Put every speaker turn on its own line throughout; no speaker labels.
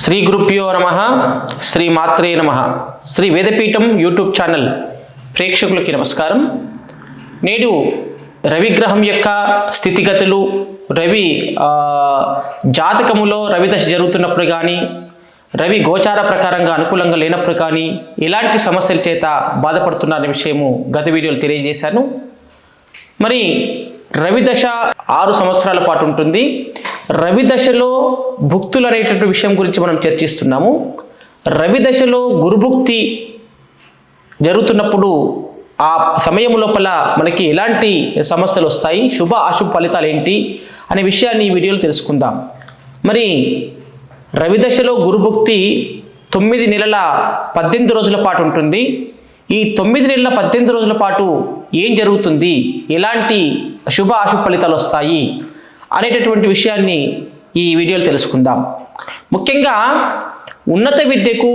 శ్రీ గురుభ్యో నమ శ్రీ మాత్రే నమ. శ్రీ వేదపీఠం యూట్యూబ్ ఛానల్ ప్రేక్షకులకి నమస్కారం. నేడు రవిగ్రహం యొక్క స్థితిగతులు రవి జాతకములో రవిదశ జరుగుతున్నప్పుడు కానీ రవి గోచార ప్రకారంగా అనుకూలంగా లేనప్పుడు కానీ ఎలాంటి సమస్యల చేత బాధపడుతున్నారనే విషయము గత వీడియోలో తెలియజేశాను. మరి రవి దశ ఆరు సంవత్సరాల పాటు ఉంటుంది. రవి దశలో భుక్తులు అనేటటువంటి విషయం గురించి మనం చర్చిస్తున్నాము. రవి దశలో గురుభుక్తి జరుగుతున్నప్పుడు ఆ సమయం లోపల మనకి ఎలాంటి సమస్యలు వస్తాయి శుభ అశుభ ఫలితాలు ఏంటి అనే విషయాన్ని ఈ వీడియోలో తెలుసుకుందాం. మరి రవి దశలో గురుభుక్తి తొమ్మిది నెలల పద్దెనిమిది రోజుల పాటు ఉంటుంది. ఈ తొమ్మిది నెలల పద్దెనిమిది రోజుల పాటు ఏం జరుగుతుంది? ఎలాంటి శుభ అశుభ ఫలితాలు వస్తాయి? అనేటటువంటి విషయాన్ని ఈ వీడియోలో తెలుసుకుందాం. ముఖ్యంగా ఉన్నత విద్యకు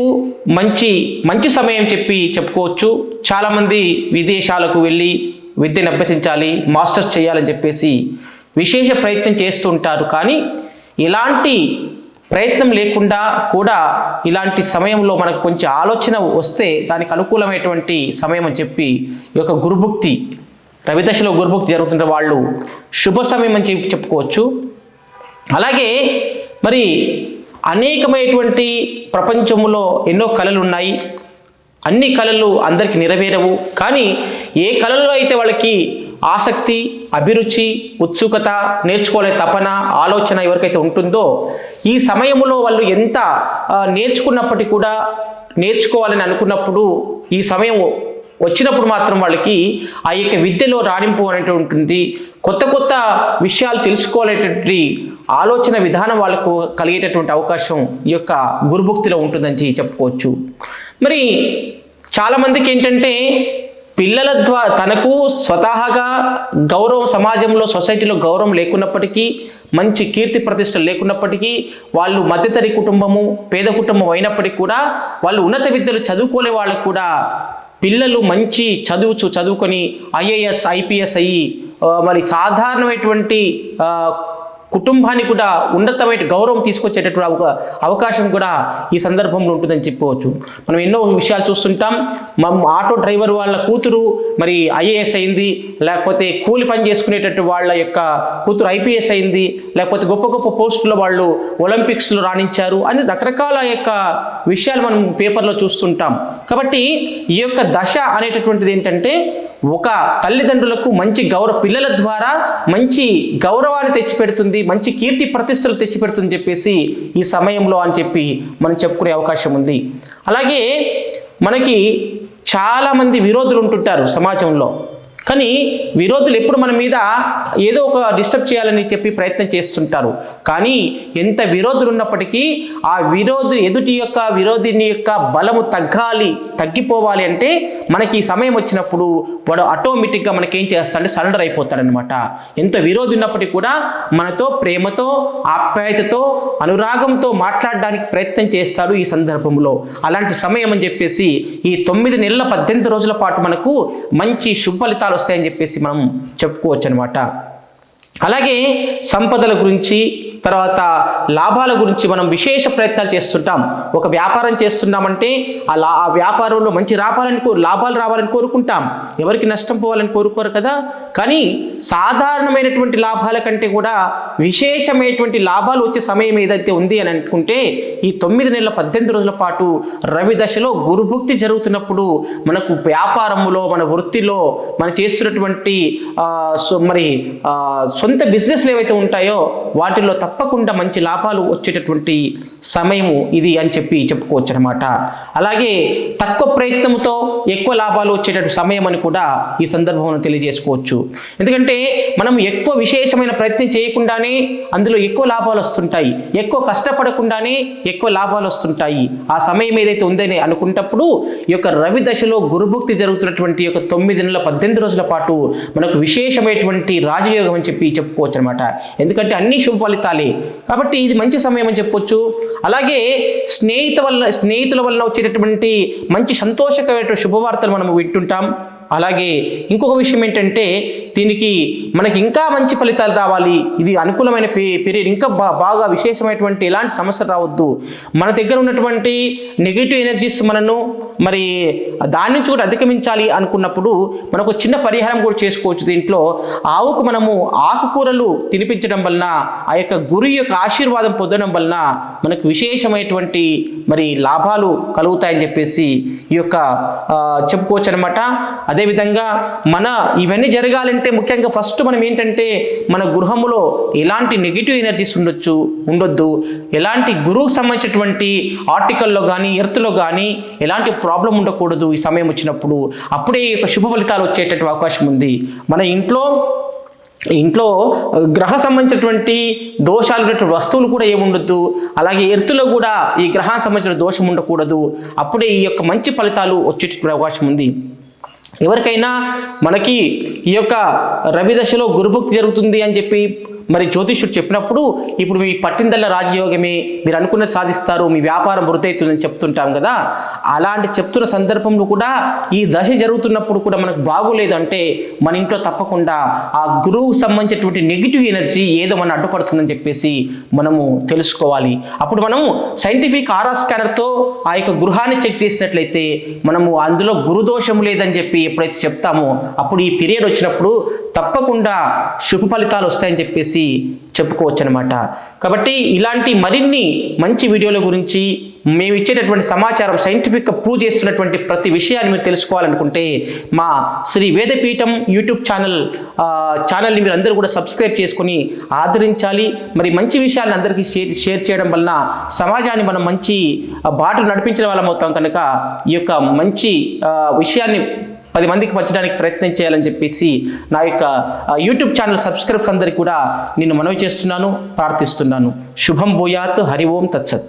మంచి మంచి సమయం చెప్పి చెప్పుకోవచ్చు. చాలామంది విదేశాలకు వెళ్ళి విద్యను అభ్యసించాలి మాస్టర్స్ చేయాలని చెప్పేసి విశేష ప్రయత్నం చేస్తూ ఉంటారు. కానీ ఇలాంటి ప్రయత్నం లేకుండా కూడా ఇలాంటి సమయంలో మనకు కొంచెం ఆలోచన వస్తే దానికి అనుకూలమైనటువంటి సమయం అని చెప్పి ఈ యొక్క గురుభుక్తి రవిదశలో గురుభుక్తి జరుగుతున్న వాళ్ళు శుభ సమయం అని చెప్పి చెప్పుకోవచ్చు. అలాగే మరి అనేకమైనటువంటి ప్రపంచంలో ఎన్నో కళలు ఉన్నాయి. అన్ని కళలు అందరికీ నెరవేరవు. కానీ ఏ కళలో అయితే వాళ్ళకి ఆసక్తి అభిరుచి ఉత్సుకత నేర్చుకోలే తపన ఆలోచన ఎవరికైతే ఉంటుందో ఈ సమయంలో వాళ్ళు ఎంత నేర్చుకున్నప్పటికీ కూడా నేర్చుకోవాలని అనుకున్నప్పుడు ఈ సమయం వచ్చినప్పుడు మాత్రం వాళ్ళకి ఆ యొక్క విద్యలో రాణింపు అనేటువంటి ఉంటుంది కొత్త కొత్త విషయాలు తెలుసుకోవాలనేటువంటి ఆలోచన విధానం వాళ్ళకు కలిగేటటువంటి అవకాశం ఈ యొక్క గురుభుక్తిలో ఉంటుందని చెప్పుకోవచ్చు. మరి చాలామందికి ఏంటంటే పిల్లల ద్వారా తనకు స్వతహాగా గౌరవం సమాజంలో సొసైటీలో గౌరవం లేకున్నప్పటికీ మంచి కీర్తి ప్రతిష్టలు లేకున్నప్పటికీ వాళ్ళు మధ్యతరి కుటుంబము పేద కుటుంబం అయినప్పటికీ కూడా వాళ్ళు ఉన్నత విద్యలు చదువుకోలే వాళ్ళకు కూడా పిల్లలు మంచి చదువుచు చదువుకొని ఐఏఎస్ ఐపీఎస్ అయ్యి మరి సాధారణమైనటువంటి కుటుంబానికి కూడా ఉన్నతమైన గౌరవం తీసుకొచ్చేటటువంటి అవకా అవకాశం కూడా ఈ సందర్భంలో ఉంటుందని చెప్పుకోవచ్చు. మనం ఎన్నో విషయాలు చూస్తుంటాం. మా ఆటో డ్రైవర్ వాళ్ళ కూతురు మరి ఐఏఎస్ అయింది. లేకపోతే కూలి పని చేసుకునేటట్టు వాళ్ళ యొక్క కూతురు ఐపీఎస్ అయింది. లేకపోతే గొప్ప గొప్ప పోస్టులో వాళ్ళు ఒలింపిక్స్లో రాణించారు అని రకరకాల యొక్క విషయాలు మనం పేపర్లో చూస్తుంటాం. కాబట్టి ఈ యొక్క దశ అనేటటువంటిది ఏంటంటే ఒక తల్లిదండ్రులకు మంచి గౌరవ పిల్లల ద్వారా మంచి గౌరవాన్ని తెచ్చిపెడుతుంది మంచి కీర్తి ప్రతిష్టలు తెచ్చిపెడుతుంది చెప్పేసి ఈ సమయంలో అని చెప్పి మనం చెప్పుకునే అవకాశం ఉంది. అలాగే మనకి చాలామంది విరోధులు ఉంటుంటారు సమాజంలో. కానీ విరోధులు ఎప్పుడు మన మీద ఏదో ఒక డిస్టర్బ్ చేయాలని చెప్పి ప్రయత్నం చేస్తుంటారు. కానీ ఎంత విరోధులు ఉన్నప్పటికీ ఆ విరోధు ఎదుటి యొక్క విరోధిని యొక్క బలము తగ్గాలి తగ్గిపోవాలి అంటే మనకి ఈ సమయం వచ్చినప్పుడు వాడు ఆటోమేటిక్గా మనకేం చేస్తాడంటే సరెండర్ అయిపోతాడనమాట ఎంత విరోధి ఉన్నప్పటికీ కూడా మనతో ప్రేమతో ఆప్యాయతతో అనురాగంతో మాట్లాడడానికి ప్రయత్నం చేస్తాడు ఈ సందర్భంలో. అలాంటి సమయం అని చెప్పేసి ఈ తొమ్మిది నెలల పద్దెనిమిది రోజుల పాటు మనకు మంచి శుభ ఫలితాలు వస్తాయని చెప్పేసి మనం చెప్పుకోవచ్చు అనమాట అలాగే సంపదల గురించి తర్వాత లాభాల గురించి మనం విశేష ప్రయత్నాలు చేస్తుంటాం. ఒక వ్యాపారం చేస్తున్నామంటే ఆ లా ఆ వ్యాపారంలో మంచి రావాలని కో లాభాలు రావాలని కోరుకుంటాం. ఎవరికి నష్టం పోవాలని కోరుకోరు కదా? కానీ సాధారణమైనటువంటి లాభాల కంటే కూడా విశేషమైనటువంటి లాభాలు వచ్చే సమయం ఏదైతే ఉంది అని అనుకుంటే ఈ తొమ్మిది నెలల పద్దెనిమిది రోజుల పాటు రవి దశలో గురుభుక్తి జరుగుతున్నప్పుడు మనకు వ్యాపారంలో మన వృత్తిలో మనం చేస్తున్నటువంటి సో- మరి సొంత బిజినెస్లు ఏవైతే ఉంటాయో వాటిల్లో తప్పకుండా మంచి లాభాలు వచ్చేటటువంటి సమయము ఇది అని చెప్పి చెప్పుకోవచ్చు అనమాట అలాగే తక్కువ ప్రయత్నంతో ఎక్కువ లాభాలు వచ్చేటట్టు సమయం అని కూడా ఈ సందర్భంలో తెలియజేసుకోవచ్చు. ఎందుకంటే మనం ఎక్కువ విశేషమైన ప్రయత్నం చేయకుండానే అందులో ఎక్కువ లాభాలు వస్తుంటాయి. ఎక్కువ కష్టపడకుండానే ఎక్కువ లాభాలు వస్తుంటాయి. ఆ సమయం ఏదైతే ఉందని అనుకుంటప్పుడు ఈ యొక్క రవి దశలో గురుభుక్తి జరుగుతున్నటువంటి యొక్క తొమ్మిది నెలల పద్దెనిమిది రోజుల పాటు మనకు విశేషమైనటువంటి రాజయోగం అని చెప్పి చెప్పుకోవచ్చు అనమాట ఎందుకంటే అన్ని శుభ ఫలితాలే. కాబట్టి ఇది మంచి సమయం అని చెప్పొచ్చు. అలాగే స్నేహిత వల్ల స్నేహితుల వల్ల వచ్చేటటువంటి మంచి సంతోషకరమైన శుభవార్తలు మనం వింటుంటాం. అలాగే ఇంకొక విషయం ఏంటంటే దీనికి మనకి ఇంకా మంచి ఫలితాలు రావాలి. ఇది అనుకూలమైన పీరియడ్. ఇంకా బా బాగా విశేషమైనటువంటి ఎలాంటి సమస్యలు రావద్దు. మన దగ్గర ఉన్నటువంటి నెగిటివ్ ఎనర్జీస్ మనను మరి దాని నుంచి కూడా అధిగమించాలి అనుకున్నప్పుడు మనకు చిన్న పరిహారం కూడా చేసుకోవచ్చు దీంట్లో. ఆవుకు మనము ఆకుకూరలు తినిపించడం వలన ఆ యొక్క గురు యొక్క ఆశీర్వాదం పొందడం వలన మనకు విశేషమైనటువంటి మరి లాభాలు కలుగుతాయని చెప్పేసి ఈ యొక్క చెప్పుకోవచ్చు అనమాట అదేవిధంగా మన ఇవన్నీ జరగాలంటే ముఖ్యంగా ఫస్ట్ మనం ఏంటంటే మన గృహములో ఎలాంటి నెగిటివ్ ఎనర్జీస్ ఉండొచ్చు ఉండొద్దు. ఎలాంటి గురువుకు సంబంధించినటువంటి ఆర్టికల్లో కానీ ఎర్త్లో కానీ ఎలాంటి ప్రాబ్లం ఉండకూడదు ఈ సమయం వచ్చినప్పుడు. అప్పుడే ఈ యొక్క శుభ ఫలితాలు వచ్చేటటువంటి అవకాశం ఉంది. మన ఇంట్లో ఇంట్లో గ్రహ సంబంధించినటువంటి దోషాలు ఉన్నటువంటి వస్తువులు కూడా ఏముండొద్దు. అలాగే ఎర్తులో కూడా ఈ గ్రహానికి సంబంధించిన దోషం ఉండకూడదు. అప్పుడే ఈ యొక్క మంచి ఫలితాలు వచ్చేటటువంటి అవకాశం ఉంది. ఎవరికైనా మనకి ఈ యొక్క రవి దశలో గురుభక్తి జరుగుతుంది అని చెప్పి మరి జ్యోతిష్యుడు చెప్పినప్పుడు ఇప్పుడు మీ పట్టిందల్ల రాజయోగమే మీరు అనుకున్నది సాధిస్తారు మీ వ్యాపారం వృద్ధి చెప్తుంటాం కదా. అలాంటి చెప్తున్న సందర్భంలో కూడా ఈ దశ జరుగుతున్నప్పుడు కూడా మనకు బాగోలేదు అంటే మన ఇంట్లో తప్పకుండా ఆ గురువుకు సంబంధించినటువంటి నెగిటివ్ ఎనర్జీ ఏదో మన అడ్డుపడుతుందని చెప్పేసి మనము తెలుసుకోవాలి. అప్పుడు మనము సైంటిఫిక్ ఆరా స్కానర్తో ఆ యొక్క గృహాన్ని చెక్ చేసినట్లయితే మనము అందులో గురుదోషం లేదని చెప్పి ఎప్పుడైతే చెప్తామో అప్పుడు ఈ పీరియడ్ వచ్చినప్పుడు తప్పకుండా శుభ ఫలితాలు వస్తాయని చెప్పేసి చెప్పుకోవచ్చు అనమాట కాబట్టి ఇలాంటి మరిన్ని మంచి వీడియోల గురించి మేము ఇచ్చేటటువంటి సమాచారం సైంటిఫిక్గా ప్రూవ్ చేస్తున్నటువంటి ప్రతి విషయాన్ని మీరు తెలుసుకోవాలనుకుంటే మా శ్రీ వేదపీఠం యూట్యూబ్ ఛానల్ ఛానల్ని మీరు అందరూ కూడా సబ్స్క్రైబ్ చేసుకొని ఆదరించాలి. మరి మంచి విషయాలను అందరికీ షేర్ షేర్ చేయడం వలన సమాజాన్ని మనం మంచి బాటలు నడిపించిన వాళ్ళం అవుతాం కనుక ఈ యొక్క మంచి విషయాన్ని పది మందికి పంచడానికి ప్రయత్నం చేయాలని చెప్పేసి నా యొక్క యూట్యూబ్ ఛానల్ సబ్స్క్రైబ్ అందరికీ కూడా నేను మనవి చేస్తున్నాను ప్రార్థిస్తున్నాను. శుభం భూయాత్ హరి ఓం తత్సత్.